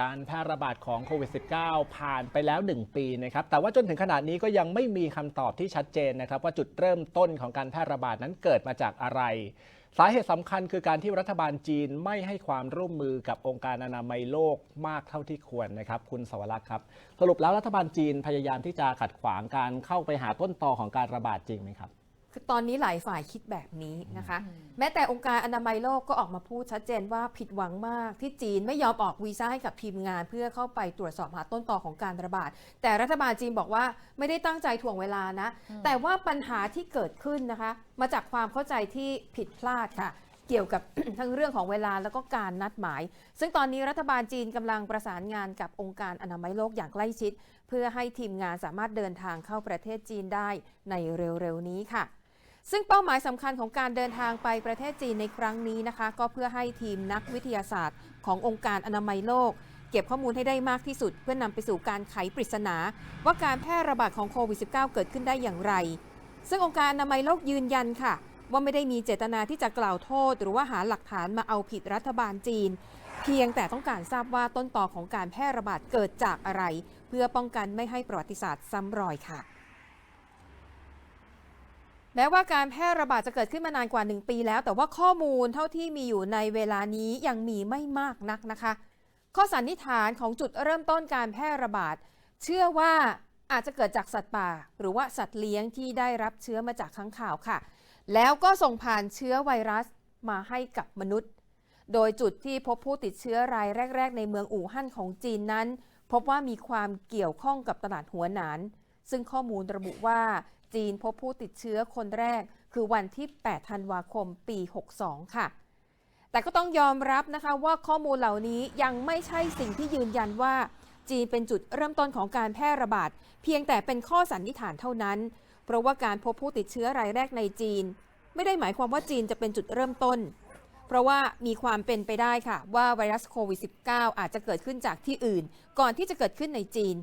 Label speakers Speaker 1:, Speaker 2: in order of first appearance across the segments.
Speaker 1: การแพร่ระบาดของโควิด -19 ผ่านไปแล้ว 1 ปีนะครับ แต่ว่าจนถึงขนาดนี้ก็ยังไม่มีคำตอบที่ชัดเจนนะครับ ว่าจุดเริ่มต้นของการแพร่ระบาดนั้นเกิดมาจากอะไร สาเหตุสำคัญคือการที่รัฐบาลจีนไม่ให้ความร่วมมือกับองค์การอนามัยโลกมากเท่าที่ควรนะครับ คุณสวรักษ์ครับ สรุปแล้วรัฐบาลจีนพยายามที่จะขัดขวางการเข้าไปหาต้นตอของการระบาดจริงไหมครับ
Speaker 2: คือตอนนี้หลายฝ่ายคิดแบบนี้นะคะ แม้แต่องค์การอนามัยโลกก็ออกมาพูดชัดเจนว่าผิดหวังมากที่จีนไม่ยอมออกวีซ่าให้กับทีมงาน เพื่อเข้าไปตรวจสอบหาต้นตอของการระบาด แต่รัฐบาลจีนบอกว่าไม่ได้ตั้งใจถ่วงเวลานะ แต่ว่าปัญหาที่เกิดขึ้นนะคะ มาจากความเข้าใจที่ผิดพลาดค่ะ เกี่ยวกับทั้งเรื่องของเวลาแล้วก็การนัดหมาย ซึ่งตอนนี้รัฐบาลจีนกำลังประสานงานกับองค์การอนามัยโลกอย่างใกล้ชิด เพื่อให้ทีมงานสามารถเดินทางเข้าประเทศจีนได้ในเร็วๆนี้ค่ะ ซึ่งเป้าหมายสำคัญของการเดินทางไปประเทศจีนในครั้งนี้นะคะ ก็เพื่อให้ทีมนักวิทยาศาสตร์ ขององค์การอนามัยโลกเก็บข้อมูลให้ได้มากที่สุด เพื่อนำไปสู่การไขปริศนา ว่าการแพร่ระบาดของโควิด -19 เกิดขึ้นได้อย่างไร ซึ่งองค์การอนามัยโลกยืนยันค่ะ ว่าไม่ได้มีเจตนาที่จะกล่าวโทษ หรือว่าหาหลักฐานมาเอาผิดรัฐบาลจีน เพียงแต่ต้องการทราบว่าต้นตอของการแพร่ระบาดเกิดจากอะไร เพื่อป้องกันไม่ให้ประวัติศาสตร์ซ้ำรอยค่ะแม้ว่าการแพร่ระบาดจะเกิดขึ้นมานานกว่า 1 ปีแล้ว แต่ว่าข้อมูลเท่าที่มีอยู่ในเวลานี้ยังมีไม่มากนักนะคะ ข้อสันนิษฐานของจุดเริ่มต้นการแพร่ระบาด เชื่อว่าอาจจะเกิดจากสัตว์ป่า หรือว่าสัตว์เลี้ยงที่ได้รับเชื้อมาจากค้างคาวค่ะ แล้วก็ส่งผ่านเชื้อไวรัสมาให้กับมนุษย์ โดยจุดที่พบผู้ติดเชื้อรายแรก ๆ ในเมืองอู่ฮั่นของจีนนั้น พบว่ามีความเกี่ยวข้องกับตลาดหัวหนาน ซึ่งข้อมูลระบุว่าจีนพบผู้ติดเชื้อคนแรก คือวันที่ 8 ธันวาคม ปี 62 ค่ะ แต่ก็ต้องยอมรับนะคะว่าข้อมูลเหล่านี้ยังไม่ใช่สิ่งที่ยืนยันว่า จีนเป็นจุดเริ่มต้นของการแพร่ระบาด เพียงแต่เป็นข้อสันนิษฐานเท่านั้น เพราะว่าการพบผู้ติดเชื้อรายแรกในจีน ไม่ได้หมายความว่าจีนจะเป็นจุดเริ่มต้น เพราะว่ามีความเป็นไปได้ค่ะ ว่าไวรัสโควิด -19 อาจจะเกิดขึ้นจากที่อื่น ก่อนที่จะเกิดขึ้นในจีน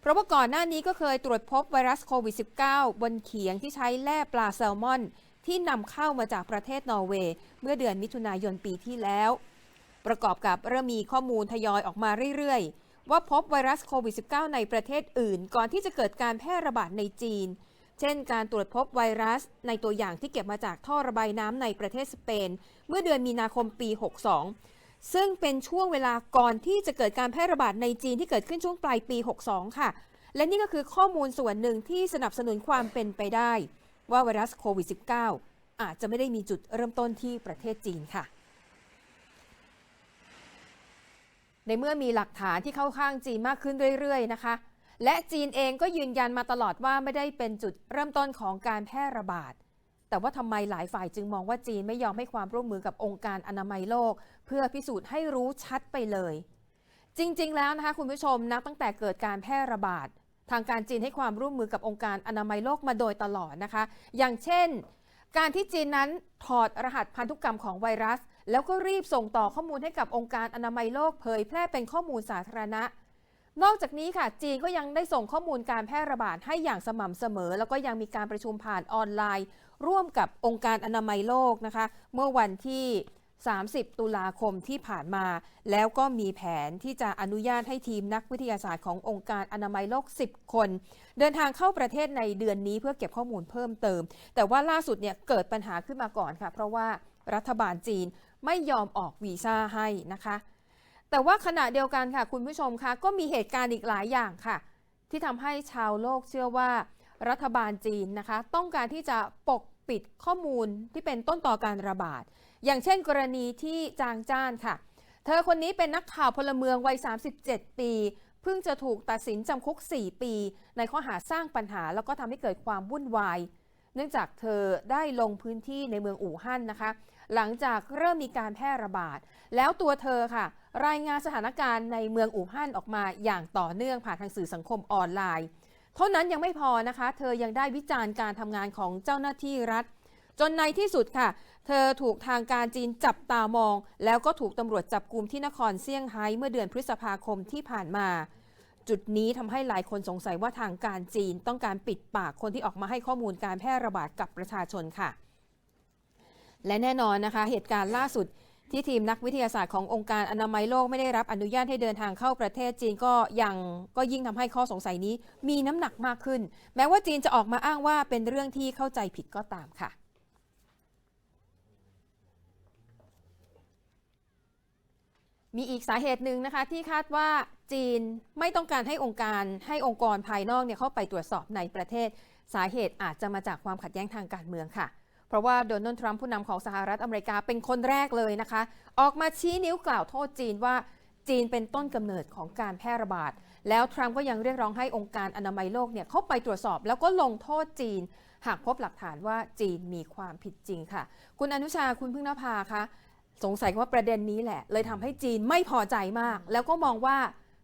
Speaker 2: เพราะว่าก่อนหน้านี้ก็เคยตรวจพบไวรัสโควิด -19 บนเขียงที่ใช้แล่ปลาแซลมอน ที่นำเข้ามาจากประเทศนอร์เวย์ เมื่อเดือนมิถุนายนปีที่แล้ว ประกอบกับเริ่มมีข้อมูลทยอยออกมาเรื่อยๆว่าพบไวรัสโควิด -19 ในประเทศอื่น ก่อนที่จะเกิดการแพร่ระบาดในจีน เช่น การตรวจพบไวรัส ในตัวอย่างที่เก็บมาจากท่อระบายน้ำในประเทศสเปน เมื่อเดือนมีนาคมปี 62 ซึ่งเป็นช่วงเวลาก่อนที่จะเกิดการแพร่ระบาดในจีนที่เกิดขึ้นช่วงปลายปี 62 ค่ะ และนี่ก็คือข้อมูลส่วนหนึ่งที่สนับสนุนความเป็นไปได้ ว่าไวรัสโควิด -19 อาจจะไม่ได้มีจุดเริ่มต้นที่ประเทศจีนค่ะในเมื่อมีหลักฐานที่เข้าข้างจีนมากขึ้นเรื่อย ๆ นะคะ และจีนเองก็ยืนยันมาตลอดว่าไม่ได้เป็นจุดเริ่มต้นของการแพร่ระบาด แต่ว่าทำไมหลายฝ่ายจึงมองว่าจีนไม่ยอมให้ความร่วมมือกับองค์การอนามัยโลก เพื่อพิสูจน์ให้รู้ชัดไปเลย จริง ๆ แล้วนะคะคุณผู้ชมนับตั้งแต่เกิดการแพร่ระบาด ทางการจีนให้ความร่วมมือกับองค์การอนามัยโลกมาโดยตลอดนะคะ อย่างเช่น การที่จีนนั้นถอดรหัสพันธุกรรมของไวรัส แล้วก็รีบส่งต่อข้อมูลให้กับองค์การอนามัยโลกเผยแพร่เป็นข้อมูลสาธารณะ นอกจากนี้ค่ะ จีนก็ยังได้ส่งข้อมูลการแพร่ระบาดให้อย่างสม่ำเสมอ แล้วก็ยังมีการประชุมผ่านออนไลน์ ร่วมกับองค์การอนามัยโลกนะคะ เมื่อวันที่ 30 ตุลาคมที่ผ่านมา แล้วก็มีแผนที่จะอนุญาตให้ทีมนักวิทยาศาสตร์ขององค์การอนามัยโลก 10 คน เดินทางเข้าประเทศในเดือนนี้เพื่อเก็บข้อมูลเพิ่มเติม แต่ว่าล่าสุดเนี่ยเกิดปัญหาขึ้นมาก่อนค่ะ เพราะว่ารัฐบาลจีนไม่ยอมออกวีซ่าให้นะคะ แต่ว่าขณะเดียวกันค่ะคุณผู้ชมคะก็มีเหตุการณ์อีกหลายอย่างค่ะ ที่ทำให้ชาวโลกเชื่อว่า รัฐบาลจีนนะคะ ต้องการที่จะปกปิดข้อมูลที่เป็นต้นต่อการระบาด อย่างเช่น กรณีที่จางจ้านค่ะ เธอคนนี้เป็นนักข่าวพลเมืองวัย 37 ปีเพิ่งจะถูกตัดสินจำคุก 4 ปี ในข้อหาสร้างปัญหาแล้วก็ทำให้เกิดความวุ่นวาย เนื่องจากเธอได้ลงพื้นที่ในเมืองอู่ฮั่นนะคะ หลังจากเริ่มมีการแพร่ระบาด แล้วตัวเธอค่ะ รายงานสถานการณ์ในเมืองอู่ฮั่นออกมาอย่างต่อเนื่องผ่านทางสื่อสังคมออนไลน์ เท่านั้นยังไม่พอนะคะ เธอยังได้วิจารณ์การทำงานของเจ้าหน้าที่รัฐ จนในที่สุดค่ะ เธอถูกทางการจีนจับตามอง แล้วก็ถูกตำรวจจับกลุ่มที่นครเซี่ยงไฮ้เมื่อเดือนพฤษภาคมที่ผ่านมา จุดนี้ทำให้หลายคนสงสัยว่าทางการจีนต้องการปิดปากคนที่ออกมาให้ข้อมูลการแพร่ระบาดกับประชาชนค่ะ และแน่นอนนะคะ เหตุการณ์ล่าสุดที่ทีมนักวิทยาศาสตร์ขององค์การอนามัยโลกไม่ได้รับอนุญาตให้เดินทางเข้าประเทศจีนก็ยังก็ยิ่งทำให้ข้อสงสัยนี้มีน้ำหนักมากขึ้น แม้ว่าจีนจะออกมาอ้างว่าเป็นเรื่องที่เข้าใจผิดก็ตามค่ะ มีอีกสาเหตุหนึ่งนะคะที่คาดว่าจีนไม่ต้องการให้องค์การให้องค์กรภายนอกเนี่ยเข้าไปตรวจสอบในประเทศ สาเหตุอาจจะมาจากความขัดแย้งทางการเมืองค่ะ เพราะว่าโดนัลด์ทรัมป์ผู้นำของสหรัฐอเมริกาเป็นคนแรกเลยนะคะ ออกมาชี้นิ้วกล่าวโทษจีนว่าจีนเป็นต้นกำเนิดของการแพร่ระบาด แล้วทรัมป์ก็ยังเรียกร้องให้องค์การอนามัยโลกเนี่ยเข้าไปตรวจสอบ แล้วก็ลงโทษจีน หากพบหลักฐานว่าจีนมีความผิดจริงค่ะ คุณอนุชาคุณพึ่งนภาคะ สงสัยว่าประเด็นนี้แหละ เลยทำให้จีนไม่พอใจมาก แล้วก็มองว่า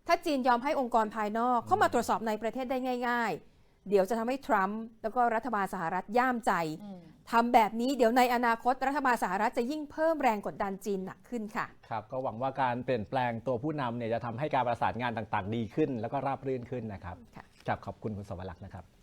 Speaker 2: ถ้าจีนยอมให้องค์กรภายนอกเข้ามาตรวจสอบในประเทศได้ง่าย ๆ เดี๋ยวจะทำให้ทรัมป์แล้วก็รัฐบาลสหรัฐย่ามใจทำแบบนี้เดี๋ยวในอนาคตรัฐบาลสหรัฐจะยิ่งเพิ่มแรงกดดันจีนหนักขึ้นค่ะ
Speaker 1: ครับ ก็หวังว่าการเปลี่ยนแปลงตัวผู้นำเนี่ยจะทำให้การประสานงานต่างๆ ดีขึ้น แล้วก็ราบรื่นขึ้นนะครับ
Speaker 2: ค่ะ
Speaker 1: ครับขอบคุณคุณสวรักษ์นะครับ
Speaker 3: ค่ะ